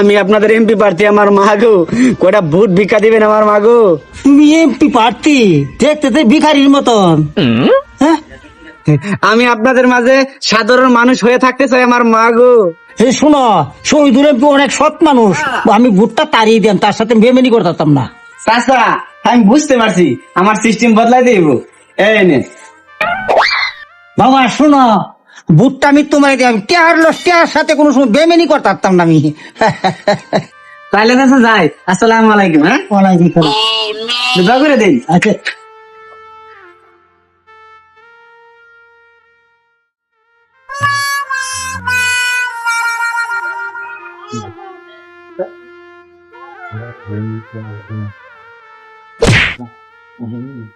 আমি আপনাদের এমপি প্রার্থী আমার মাগো। কয়টা ভোট ভিক্ষা দিবেন আমার মাগো? তুমি এমপি প্রার্থী দেখতে তো ভিখারির মতন। হ্যাঁ? আমি আপনাদের মাঝে সাধারণ মানুষ হয়ে থাকতে চাই আমার মাগো। এই শোনো শহীদুল এমপি অনেক সৎ মানুষ। আমি ভোটটা তাড়িয়ে দেন তার সাথে বেমেনি করতাম না। চাচা আমি বুঝতে পারছি আমার সিস্টেম বদলাই দিব। এই নে। বাবা শোনো ভোটটা আমি তোমার টেহার লস টেহার সাথে কোনো সময় বেমেনি করতাম না আমি। তাহলে চাচা যাই। আসসালামু আলাইকুম হ্যাঁ? ওয়ালাইকুম। দোয়া করে দিন। আচ্ছা।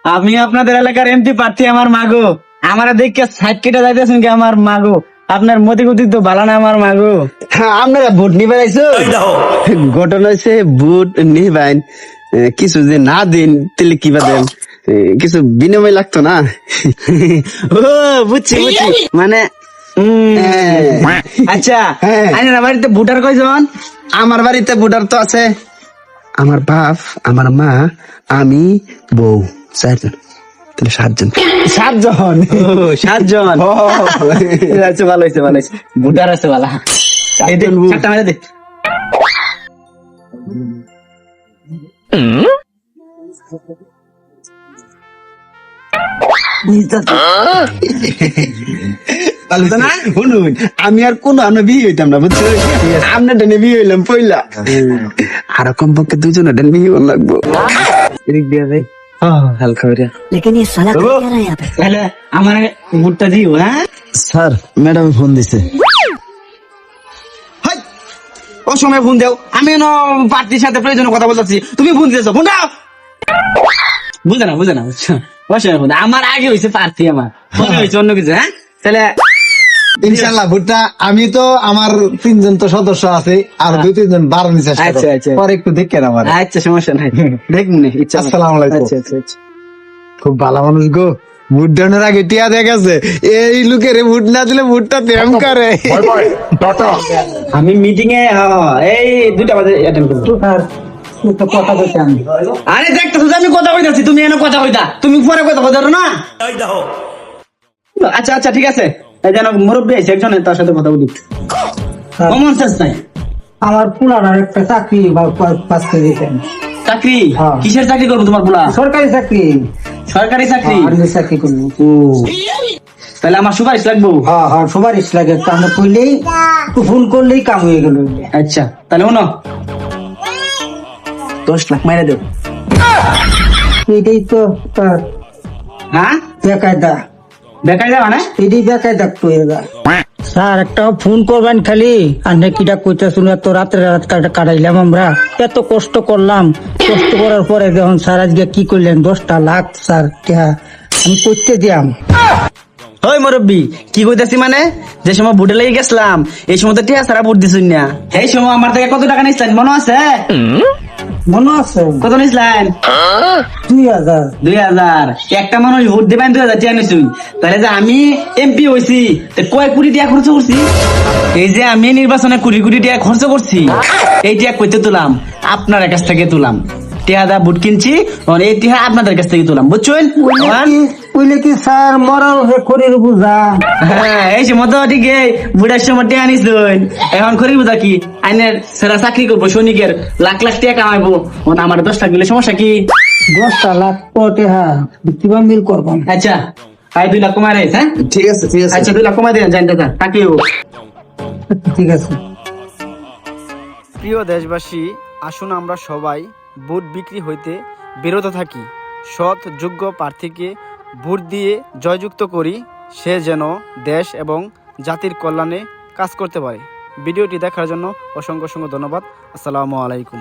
আমি আপনাদের এলাকার এমপি প্রার্থী আমার মাগো। আমার দেখে সাইড কেটে যাইতেছেন কি আমার মাগো? আপনার মতি গতি তো ভালো না আমার মাগো। হ্যাঁ, আপনারা ভোট নিবে আইছো ঘটনা হচ্ছে ভোট নিবেন। কিছু যে না দিন তাহলে কি দেন। কিছু বিনিময় লাগতো না? ও বুঝছি বুঝছি। মানে উম, আচ্ছা। আইনের বাড়িতে ভোটার কয়জন? আমার বাড়িতে ভোটার তো আছে। আমার বাপ আমার মা আমি বউ চারজন। তাহলে সাতজন। সাতজন? ও সাতজন। আচ্ছা ভালো হয়েছে ভালো হয়েছে। ভোটার আছে ভালো। সাতজন মেরে দে। আমি আর কোন আমরা বিয়ে হইতাম না বুঝছ? আপনার ডেনে বিয়ে হইলাম পইলা আর কমপক্ষে দুজনের ডেনে বিয়ে লাগবো। এদিক দিয়ে যাই। হালকা করে लेकिन ये साला कर क्या रहा है यहाँ पे তাহলে আমার ভোটটা দিও হ্যাঁ স্যার ম্যাডাম ফোন দিছে হাই, ও সময় ফোন দাও আমি এনো পার্টির সাথে প্রয়োজনে কথা বলতেছি তুমি ফোন দিয়েছো ফোন দাও বুঝে না বুঝে না বুঝছো ও সময় ফোন দাও। আমার আগে হয়েছে প্রার্থী আমার পরে হয়েছে অন্য কিছু হ্যাঁ তাহলে ইনশাল্লাহ ভুট্টা আমি তো আমার তিনজন তো সদস্য আছে আর দুই তিনজন বাড়ানোর চেষ্টা আচ্ছা, আচ্ছা। পরে একটু দেখেন আমার আচ্ছা সমস্যা নাই। দেখুন ইচ্ছা মতো। আসসালামু আলাইকুম। আচ্ছা আচ্ছা আচ্ছা। খুব ভালো মানুষ গো। আগে টিয়া দেখেছে এই লোকের ভোট না দিলে ভোটটা করে। আমি মিটিং এ এই দুইটা বাজে অ্যাটেন্ড করব। আরে দেখতেছো আমি কথা কইতাছি তুমি এনে কথা কইতা। তুমি পরে কথা কইতা না? আচ্ছা আচ্ছা ঠিক আছে। এই যেন মুরব্বী আছে একজন তার সাথে কথা বলি। কমন সেন্স নাই? আমার পুলার আর একটা চাকরি পাস করে দিতেন চাকরি? হ্যাঁ। কিসের চাকরি করব তোমার পোলা? সরকারি চাকরি। সরকারি চাকরি? আর্মি চাকরি করব। তাহলে আমার সুপারিশ লাগবো? হ্যাঁ হ্যাঁ সুপারিশ লাগে। আমরা কইলেই ফোন করলেই কাম হয়ে গেল। আচ্ছা তাহলে শোনো। দশ লাখ মাইরে দেব। এটাই তো হ্যাঁ? বেকায়দা। বেকার যাবা না? স্যার একটা ফোন করবেন খালি। আর নাকিটা কইতে শুনে রাত্রে রাত কাটাইলাম আমরা। এত কষ্ট করলাম। কষ্ট করার পরে যখন স্যার আজকে কি করলেন? দশটা লাখ স্যার আমি করতে দিয়াম। ওই মুরব্বী কি কইতাছি মানে? যে সময় বুটে লেগে গেছিলাম এই সময় তো টিয়া সারা ভোট দিছুন না। এই সময় আমার থেকে কত টাকা নিছিলেন মনে আছে? মনে আছে? কত নিছিলেন? দুই হাজার। দুই হাজার। একটা মানুষ ভোট দিবেন দুই হাজার টিয়া নিছুন তাহলে যে আমি এমপি হইছি কয় কোটি টাকা খরচ করছি? এই যে আমি নির্বাচনে কোটি কোটি টাকা খরচ করছি এই টাকা কইতে তুলাম আপনার কাছ থেকে তুলাম। টিয়া দা ভোট কিনছি এই টিয়া আপনাদের কাছ থেকে তুলাম বুঝছেন? কইলে কি স্যার মরাল হে করির বুঝা? হ্যাঁ এই ঠিক বুড়ার সময় টিয়া নিছুন এখন করি বুঝা কি? আইনের সেরা চাকরি করব সৈনিকের লাখ লাখ টাকা কামাইবো। ও আমার দশ লাখ দিলে সমস্যা কি? দশটা লাখ হ্যাঁ মিল আচ্ছা আই দুই লাখ কমাই রাইস হ্যাঁ? ঠিক আছে ঠিক আছে। আচ্ছা দুই লাখ কমাই দেন জান দাদা থাকিও ঠিক আছে। প্রিয় দেশবাসী আসুন আমরা সবাই ভোট বিক্রি হইতে বিরত থাকি। সৎ, যোগ্য প্রার্থীকে ভোট দিয়ে জয়যুক্ত করি, সে যেন দেশ এবং জাতির কল্যাণে কাজ করতে পারে। ভিডিওটি দেখার জন্য অসংখ্য অসংখ্য ধন্যবাদ। আসসালামু আলাইকুম।